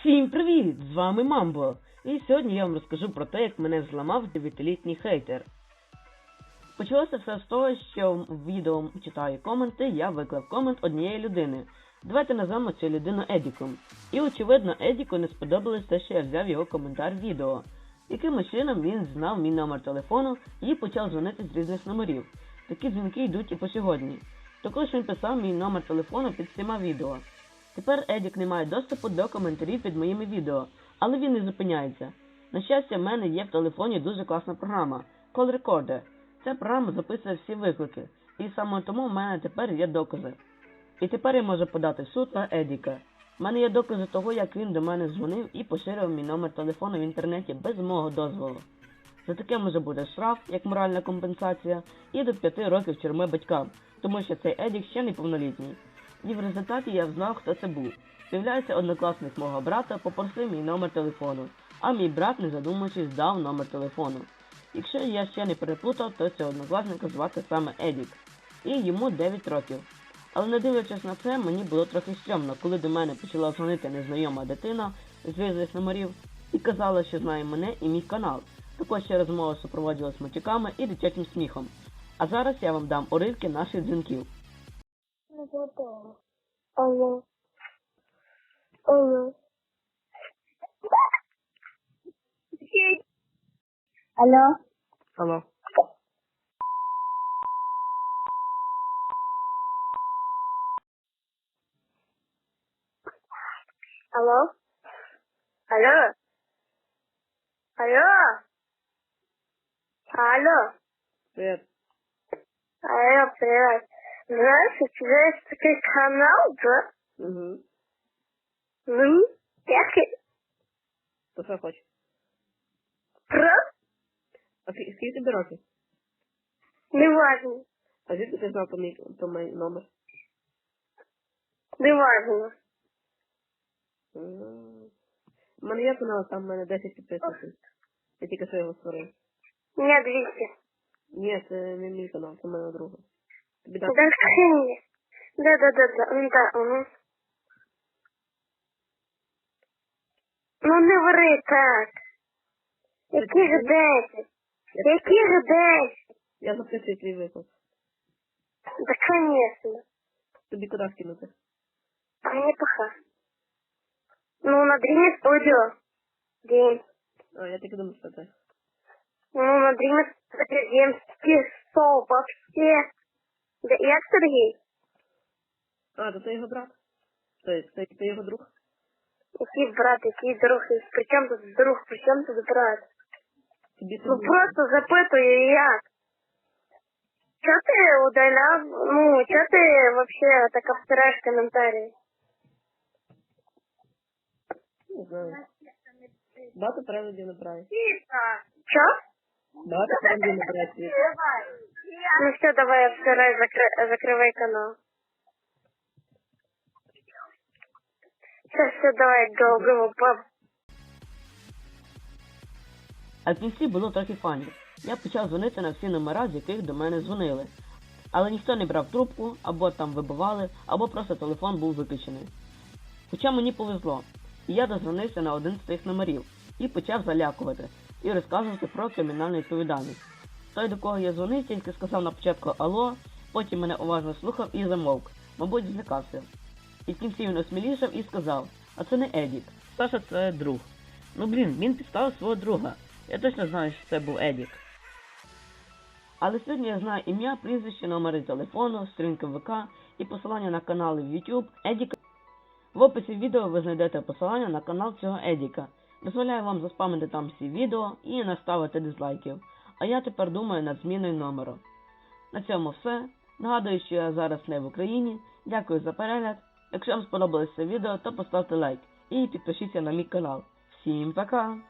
Всім привіт! З вами Мамбо. І сьогодні я вам розкажу про те, як мене зламав 9-літній хейтер. Почалося все з того, що в відео читаю коменти, я виклав комент однієї людини. Давайте назвемо цю людину Едіком. І очевидно, Едіку не сподобалось те, що я взяв його коментар відео. Якимось чином він знав мій номер телефону і почав дзвонити з різних номерів. Такі дзвінки йдуть і по сьогодні. Також він писав мій номер телефону під всіма відео. Тепер Едік не має доступу до коментарів під моїми відео, але він не зупиняється. На щастя, в мене є в телефоні дуже класна програма Call Recorder. Ця програма записує всі виклики, і саме тому в мене тепер є докази. І тепер я можу подати суд на Едіка. У мене є докази того, як він до мене дзвонив і поширював мій номер телефону в інтернеті без мого дозволу. За таке може бути штраф, як моральна компенсація, і до 5 років тюрми батькам, тому що цей Едік ще неповнолітній. І в результаті я знав, хто це був. Виявляється, однокласник мого брата попросив мій номер телефону, а мій брат, не задумуючись, дав номер телефону. Якщо я ще не переплутав, то цього однокласника звати саме Едік, і йому 9 років. Але не дивлячись на це, мені було трохи стрьомно, коли до мене почала дзвонити незнайома дитина з різних номерів і казала, що знає мене і мій канал. Також ще розмова супроводжувалась матюками і дитячим сміхом. А зараз я вам дам уривки наших дзвінків. Bobo. Ono. Ono. Aló. Aló. Aló. Aló. Алло. Алло. Привет. Алло, привет. Nossa, se tivesse aquele canal, tá? Uhum. Hum, que aquele. Tô só pode. Pra? Esqueci de broca. Limagem. A gente tem pessoal também com tamanho nome. Limagem. Hum. Mano, ia pra não, tá, mano, deixa esse pessoal aqui. Eu tenho que ser eu, sorry. Minha delícia. Нет, не мне канал, это моя друга. Тобі Да, дати? скажи Да, да, да, да. Ну, да, угу. Ну, не ври так. Яких 10? Яких 10? Я записую твій виклик. Да, конечно. Тобі куди скинути? А мне пока. Ну, на Dream Studio. День. А, я тільки думаю, що це. Ну, на Dream Studio земский стол вообще. Да, я Сергей. А, то ти його брат? Ти, ти, ти його друг? Який брат, який друг, і при чому тут друг, при чому тут брат? Тобі Ну тобі- просто запитую як. Чо ти удаляв? Ну, чо ти вообще так обтираєш коментарі? Не знаю. Багато переглядів набирає. Чо? Багато переглядів набирає світ. Ну все, давай обтирай, закры... закривай канал. Все, все, давай, go, go, пап. А кінці було трохи фані. Я почав дзвонити на всі номера, з яких до мене дзвонили. Але ніхто не брав трубку, або там вибивали, або просто телефон був виключений. Хоча мені повезло, і я дозвонився на один з цих номерів і почав залякувати і розказувати про кримінальну відповідальність. Той, до кого я дзвонив, тільки сказав на початку Алло, потім мене уважно слухав і замовк, мабуть, злякався. І в кінці він осмілішав і сказав, а це не Едік. Саша це друг. Ну блін, він підставив свого друга. Я точно знаю, що це був Едік. Але сьогодні я знаю ім'я, прізвище, номери телефону, сторінки ВК і посилання на канали в YouTube Едіка. В описі відео ви знайдете посилання на канал цього Едіка. Дозволяю вам заспамити там всі відео і наставити дизлайків. А я тепер думаю над зміною номеру. На цьому все. Нагадую, що я зараз не в Україні. Дякую за перегляд. Якщо вам сподобалося відео, то поставте лайк і підпишіться на мій канал. Всім пока!